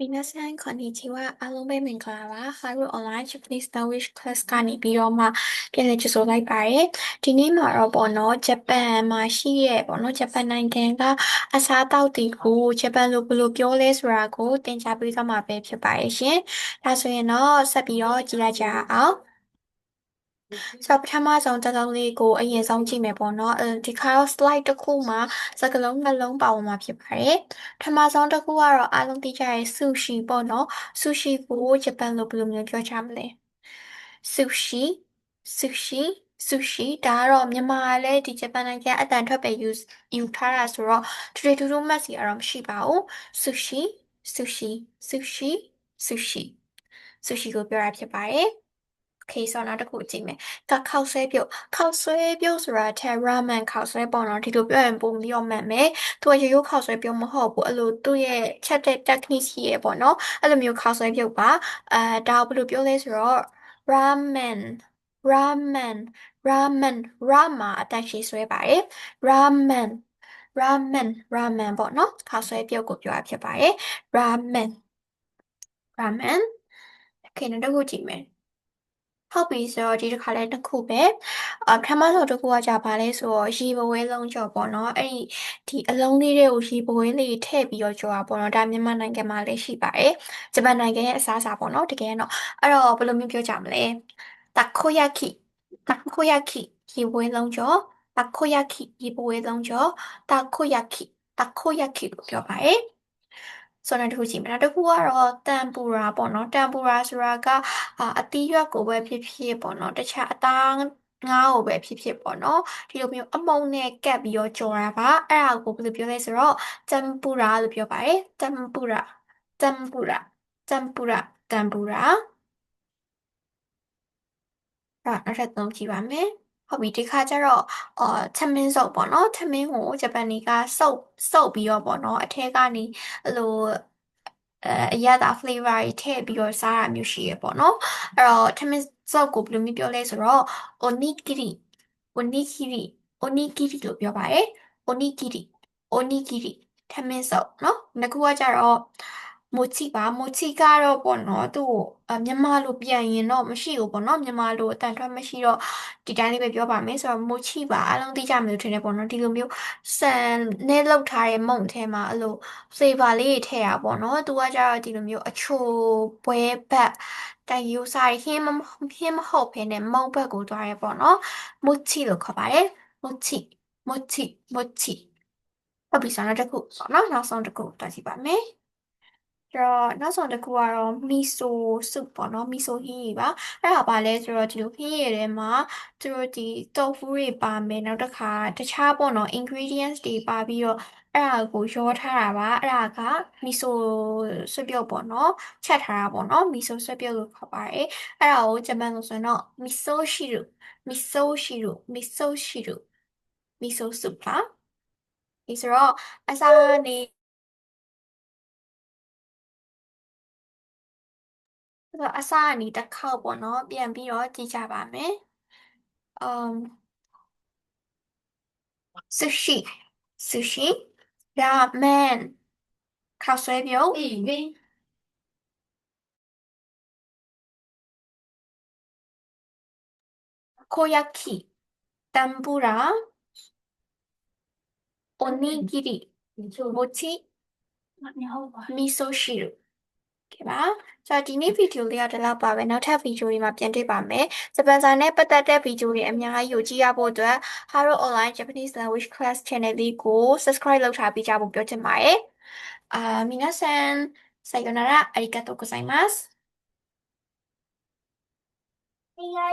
Minasan konnichiwa အားလုံးပဲမင်္ဂလာပါ Haru Online Japanese Language Class ကနေပြီးတော့မှပြန်လည်ကြိုဆိုလိုက်ပါတယ်ဒီနေ့မှာတော့ပေါ့နော်ဂျပန်မှာရှိရဲ့ပေါ့နော်ဂျပန်နိုင်ငံကအစားအသောက်တွေကိုဂျပန်လိုဘယ်လိုပြောလဲဆိုတာကိုသင်ကြားပေးသွားမှာပဲဖြစ်ပါတယ်ရှင်ဒါဆိုရင်တော့ဆက်ပြီးတော့ကြည့်လိုက်ကြအောင် ဆိုတော့ပထမဆုံးတစ်လုံးလေးကိုအရင်ဆုံးကြည့်မယ်ပေါ့နော်အဲဒီခါတော့ slide တစ်ခုမှာစကားလုံးနှလုံးပါဝင်မှာဖြစ်ပါတယ်ပထမဆုံးတစ်ခုကတော့အားလုံးသိကြရဲ့ sushi ပေါ့နော် sushi ကိုဂျပန်လိုဘယ်လိုမျိုးပြောကြမလဲ sushi sushi sushi ဒါကတော့မြန်မာလည်းဒီဂျပန်နိုင်ငံအတန်ထွက်ပဲ use ယူထားတာဆိုတော့တူတူတူတူမှတ်စီအတော့မရှိပါဘူး sushi sushi sushi sushi sushi ကိုပြောတာဖြစ်ပါတယ် okay ဆိုတော့နောက်တစ်ခုကြည့်မယ်ကခောက်ဆွဲပြုတ်ခောက်ဆွဲပြုတ်ဆိုတာထဲ ramen ခောက်ဆွဲပေါ့နော်ဒီလိုပြောရင်ပုံပြီးတော့မှန်မယ်သူကရိုးရိုးခောက်ဆွဲပြုတ်မဟုတ်ဘူးအဲ့လိုသူ့ရဲ့ချက်တဲ့ technique ရှိရပေါ့နော်အဲ့လိုမျိုးခောက်ဆွဲပြုတ်ပါအဲဒါဘယ်လိုပြောလဲဆိုတော့ ramen ramen ramen rama အတက်ရှိဆွဲပါတယ် ramen ramen ramen ပေါ့နော်ခောက်ဆွဲပြုတ်ကိုပြောရဖြစ်ပါတယ် ramen ramen okay နောက်တစ်ခုကြည့်မယ် ဟုတ်ပြီဆိုတော့ဒီတစ်ခါလဲတစ်ခုပဲအပထမဆုံးတစ်ခုကကြာပါလဲဆိုတော့ရေပဝဲလုံးကြော်ပေါ့နော်အဲ့ဒီဒီအလုံးလေးတွေကိုရေပဝဲလေးထည့်ပြီးတော့ကြော်တာပေါ့နော်ဒါမြန်မာနိုင်ငံမှာလည်းရှိပါတယ်ဂျပန်နိုင်ငံရဲ့အစားအစာပေါ့နော်တကယ်တော့အဲ့တော့ဘယ်လိုမျိုးပြောကြမလဲတာကိုယာကီတာကိုယာကီရေပဝဲလုံးကြော်တာကိုယာကီရေပဝဲလုံးကြော်တာကိုယာကီတာကိုယာကီလို့ပြောပါတယ် ဆိုတော့တစ်ခုကြည့်မယ်နောက်တစ်ခုကတော့တမ်ပူရာပေါ့နော်တမ်ပူရာဆိုတာကအအသီးရွက်ကိုပဲဖြစ်ဖြစ်ပေါ့နော်တခြားအသားငါးကိုပဲဖြစ်ဖြစ်ပေါ့နော်ဒီလိုမျိုးအမုံနဲ့ကပ်ပြီးတော့ကြော်တာပါအဲ့ဒါကိုဘယ်လိုပြောလဲဆိုတော့တမ်ပူရာလို့ပြောပါတယ်တမ်ပူရာတမ်ပူရာတမ်ပူရာတမ်ပူရာအဲ့နောက်ထပ်သုံးကြည့်ပါမယ် ဟုတ်ပြီဒီခါကျတော့အော်ထမင်းစုပ်ပေါ့နော်ထမင်းကိုဂျပန်တွေကစုပ်စုပ်ပြီးတော့ပေါ့နော်အထဲကနေအဲ့လိုအဲအရသာ flavor တွေထည့်ပြီးတော့စားတာမျိုးရှိရပေါ့နော်အဲ့တော့ထမင်းစုပ်ကိုဘယ်လိုမျိုးပြောလဲဆိုတော့ onigiri onigiri onigiri လို့ပြောပါတယ် onigiri onigiri ထမင်းစုပ်နော်နောက်ခုကကျတော့ မိုချီပါမိုချီကတော့ပေါ့နော်သူ့ကိုမြန်မာလိုပြန်ရင်တော့မရှိဘူးပေါ့နော်မြန်မာလိုအတန်ထွက်မရှိတော့ဒီတိုင်းလေးပဲပြောပါမယ်ဆိုတော့မိုချီပါအလုံးသိကြမျိုးထင်တယ်ပေါ့နော်ဒီလိုမျိုးဆန်နဲ့လောက်ထားတဲ့မုန့်ထဲမှာအဲ့လို flavor လေးတွေထည့်ရပေါ့နော်သူကကျတော့ဒီလိုမျိုးအချိုပွဲဘက်တိုင်ယူစားဟင်းမဟင်းမဟုတ်ဖ ೇನೆ မုန့်ဘက်ကိုသွားရဲပေါ့နော်မိုချီလို့ခေါ်ပါတယ်မိုချီမိုချီမိုချီဟုတ်ပြီဆိုတော့တစ်ခုပေါ့နော်နောက်ဆုံးတစ်ခုတွားကြည့်ပါမယ် တော့နောက်ဆုံးတစ်ခုကတော့ miso soup ပေါ့နော် miso ဟင်းရည်ပါအဲ့ဒါပါလဲဆိုတော့ဒီလိုဟင်းရည်ထဲမှာသူတို့ဒီ tofu တွေပါမယ်နောက်တစ်ခါတခြားပေါ့နော် ingredients တွေပါပြီးတော့အဲ့ဒါကိုရောထားတာပါအဲ့ဒါက miso ဆွပြုတ်ပေါ့နော်ချက်ထားတာပေါ့နော် miso ဆွပြုတ်လို့ခေါ်ပါတယ်အဲ့ဒါကိုဂျပန်လိုဆိုရင်တော့ miso shiru miso shiru miso shiru miso soup ပါဒီဆိုတော့အစားနေ တော့အစားအနီတစ်ခေါက်ပေါ့နော်ပြန်ပြီးတော့ကြည့်ကြပါမယ်။ um sushi sushi ramen ခောက်ဆွဲပြုတ် takoyaki တမ်ပူရာ onigiri mochi miso shiru ကဲပါဆိုတော့ဒီနေ့ဗီဒီယိုလေးကဒီလောက်ပါပဲနောက်ထပ်ဗီဒီယိုတွေမှာပြန်တွေ့ပါမယ်ဂျပန်စာနဲ့ပတ်သက်တဲ့ဗီဒီယိုတွေအများကြီးကိုကြည့်ရဖို့အတွက် Haro Online Japanese Language Class Channel လေးကို Subscribe လုပ်ထားပေးကြဖို့ပြောချင်ပါတယ်အာ皆さんさよならありがとうございます